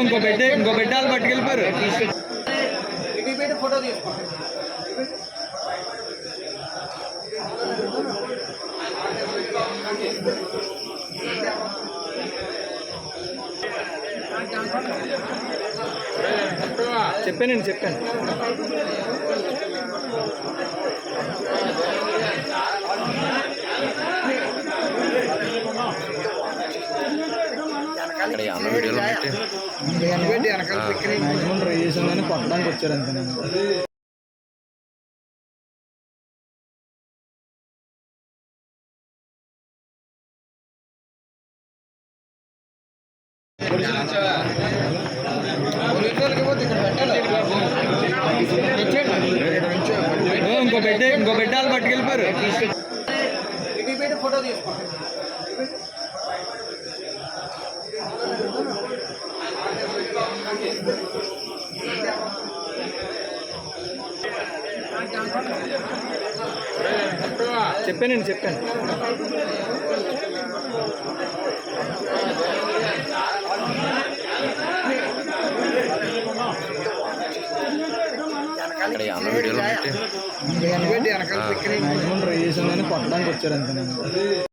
ఇంకో బిడ్డ ఇంకో బిడ్డలు పట్టుకెళ్ళిపోయారు. ఫోటో తీసుకో చెప్పానండి చెప్పాను. ఇక్కడ అన్న వీడియోలో కొట్టడానికి వచ్చారు ఇంకో బిడ్డ ఇంకో బిడ్డలు పట్టుకెళ్ళిపోయారు. ఫోటో తీసుకో చెప్పానండి చెప్పాను. ఇక్కడ అన్న వీడియోలో పెట్టి. కానీ కొట్టడానికి వచ్చారు అంతేనండి.